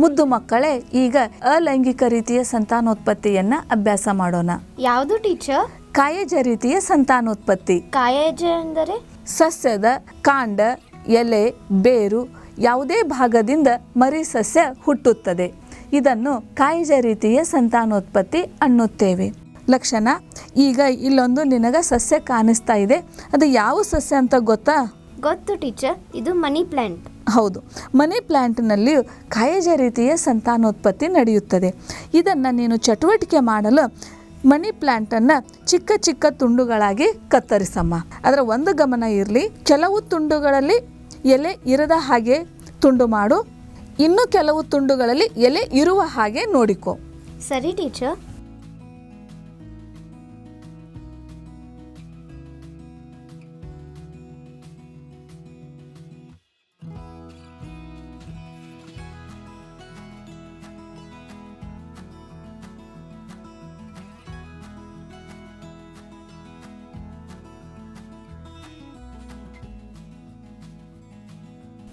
ಮುದ್ದು ಮಕ್ಕಳೇ ಈಗ ಅಲೈಂಗಿಕ ರೀತಿಯ ಸಂತಾನೋತ್ಪತ್ತಿಯನ್ನ ಅಭ್ಯಾಸ ಮಾಡೋಣ. ಯಾವುದು ಟೀಚರ್? ಕಾಯಜ ರೀತಿಯ ಸಂತಾನೋತ್ಪತ್ತಿ. ಕಾಯಜ ಎಂದರೆ? ಸಸ್ಯದ ಕಾಂಡ ಎಲೆ ಬೇರು ಯಾವುದೇ ಭಾಗದಿಂದ ಮರಿ ಸಸ್ಯ ಹುಟ್ಟುತ್ತದೆ. ಇದನ್ನು ಕಾಯಜ ರೀತಿಯ ಸಂತಾನೋತ್ಪತ್ತಿ ಅನ್ನುತ್ತೇವೆ. ಲಕ್ಷಣ ಈಗ ಇಲ್ಲೊಂದು ನಿನಗ ಸಸ್ಯ ಕಾಣಿಸ್ತಾ ಇದೆ. ಅದು ಯಾವ ಸಸ್ಯ ಅಂತ ಗೊತ್ತಾ? ಗೊತ್ತು ಟೀಚರ್ ಇದು ಮನಿ ಪ್ಲಾಂಟ್. ಹೌದು. ಮನಿ ಪ್ಲ್ಯಾಂಟ್ನಲ್ಲಿ ಕಾಯಜ ರೀತಿಯ ಸಂತಾನೋತ್ಪತ್ತಿ ನಡೆಯುತ್ತದೆ. ಇದನ್ನು ನೀನು ಚಟುವಟಿಕೆ ಮಾಡಲು ಮನಿ ಪ್ಲ್ಯಾಂಟನ್ನು ಚಿಕ್ಕ ಚಿಕ್ಕ ತುಂಡುಗಳಾಗಿ ಕತ್ತರಿಸಮ್ಮ. ಅದರ ಒಂದು ಗಮನ ಇರಲಿ. ಕೆಲವು ತುಂಡುಗಳಲ್ಲಿ ಎಲೆ ಇರದ ಹಾಗೆ ತುಂಡು ಮಾಡು. ಇನ್ನು ಕೆಲವು ತುಂಡುಗಳಲ್ಲಿ ಎಲೆ ಇರುವ ಹಾಗೆ ನೋಡಿಕೊ. ಸರಿ ಟೀಚರ್.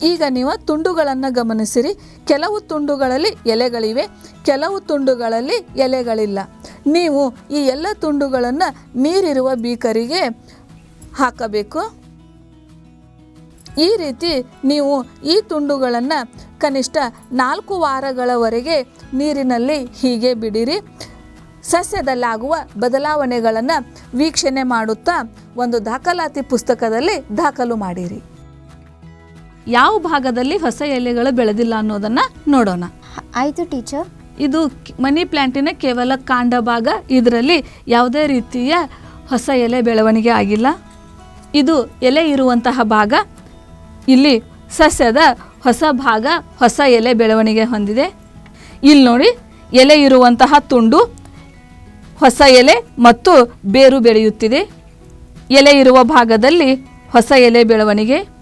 ಈಗ ನೀವು ತುಂಡುಗಳನ್ನು ಗಮನಿಸಿರಿ. ಕೆಲವು ತುಂಡುಗಳಲ್ಲಿ ಎಲೆಗಳಿವೆ, ಕೆಲವು ತುಂಡುಗಳಲ್ಲಿ ಎಲೆಗಳಿಲ್ಲ. ನೀವು ಈ ಎಲ್ಲ ತುಂಡುಗಳನ್ನು ನೀರಿರುವ ಬೀಕರಿಗೆ ಹಾಕಬೇಕು. ಈ ರೀತಿ ನೀವು ಈ ತುಂಡುಗಳನ್ನು ಕನಿಷ್ಠ ನಾಲ್ಕು ವಾರಗಳವರೆಗೆ ನೀರಿನಲ್ಲಿ ಹೀಗೆ ಬಿಡಿರಿ. ಸಸ್ಯದಲ್ಲಾಗುವ ಬದಲಾವಣೆಗಳನ್ನು ವೀಕ್ಷಣೆ ಮಾಡುತ್ತಾ ಒಂದು ದಾಖಲಾತಿ ಪುಸ್ತಕದಲ್ಲಿ ದಾಖಲು ಮಾಡಿರಿ. ಯಾವ ಭಾಗದಲ್ಲಿ ಹೊಸ ಎಲೆಗಳು ಬೆಳೆದಿಲ್ಲ ಅನ್ನೋದನ್ನು ನೋಡೋಣ. ಆಯಿತು ಟೀಚರ್. ಇದು ಮನಿ ಪ್ಲ್ಯಾಂಟಿನ ಕೇವಲ ಕಾಂಡ ಭಾಗ ಇದರಲ್ಲಿ ಯಾವುದೇ ರೀತಿಯ ಹೊಸ ಎಲೆ ಬೆಳವಣಿಗೆ ಆಗಿಲ್ಲ. ಇದು ಎಲೆ ಇರುವಂತಹ ಭಾಗ ಇಲ್ಲಿ ಸಸ್ಯದ ಹೊಸ ಭಾಗ ಹೊಸ ಎಲೆ ಬೆಳವಣಿಗೆ ಹೊಂದಿದೆ. ಇಲ್ಲಿ ನೋಡಿ ಎಲೆ ಇರುವಂತಹ ತುಂಡು ಹೊಸ ಎಲೆ ಮತ್ತು ಬೇರು ಬೆಳೆಯುತ್ತಿದೆ. ಎಲೆ ಇರುವ ಭಾಗದಲ್ಲಿ ಹೊಸ ಎಲೆ ಬೆಳವಣಿಗೆ.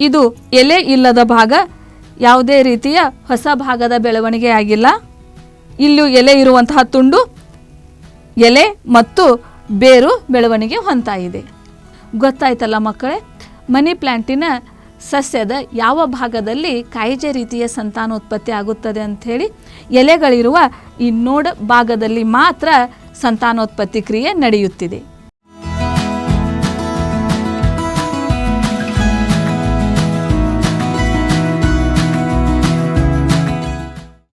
ಇದು ಎಲೆ ಇಲ್ಲದ ಭಾಗ ಯಾವುದೇ ರೀತಿಯ ಹೊಸ ಭಾಗದ ಬೆಳವಣಿಗೆ ಆಗಿಲ್ಲ. ಇಲ್ಲೂ ಎಲೆ ಇರುವಂತಹ ತುಂಡು, ಎಲೆ ಮತ್ತು ಬೇರು ಬೆಳವಣಿಗೆ ಹೊಂತಾ ಇದೆ ಗೊತ್ತಾಯ್ತಲ್ಲ ಮಕ್ಕಳೇ, ಮನಿ ಪ್ಲ್ಯಾಂಟಿನ ಸಸ್ಯದ ಯಾವ ಭಾಗದಲ್ಲಿ ಕಾಯಿಜೆ ರೀತಿಯ ಸಂತಾನೋತ್ಪತ್ತಿ ಆಗುತ್ತದೆ ಅಂಥೇಳಿ ಎಲೆಗಳಿರುವ ಈ ನೋಡ ಭಾಗದಲ್ಲಿ ಮಾತ್ರ ಸಂತಾನೋತ್ಪತ್ತಿ ಕ್ರಿಯೆ ನಡೆಯುತ್ತಿದೆ.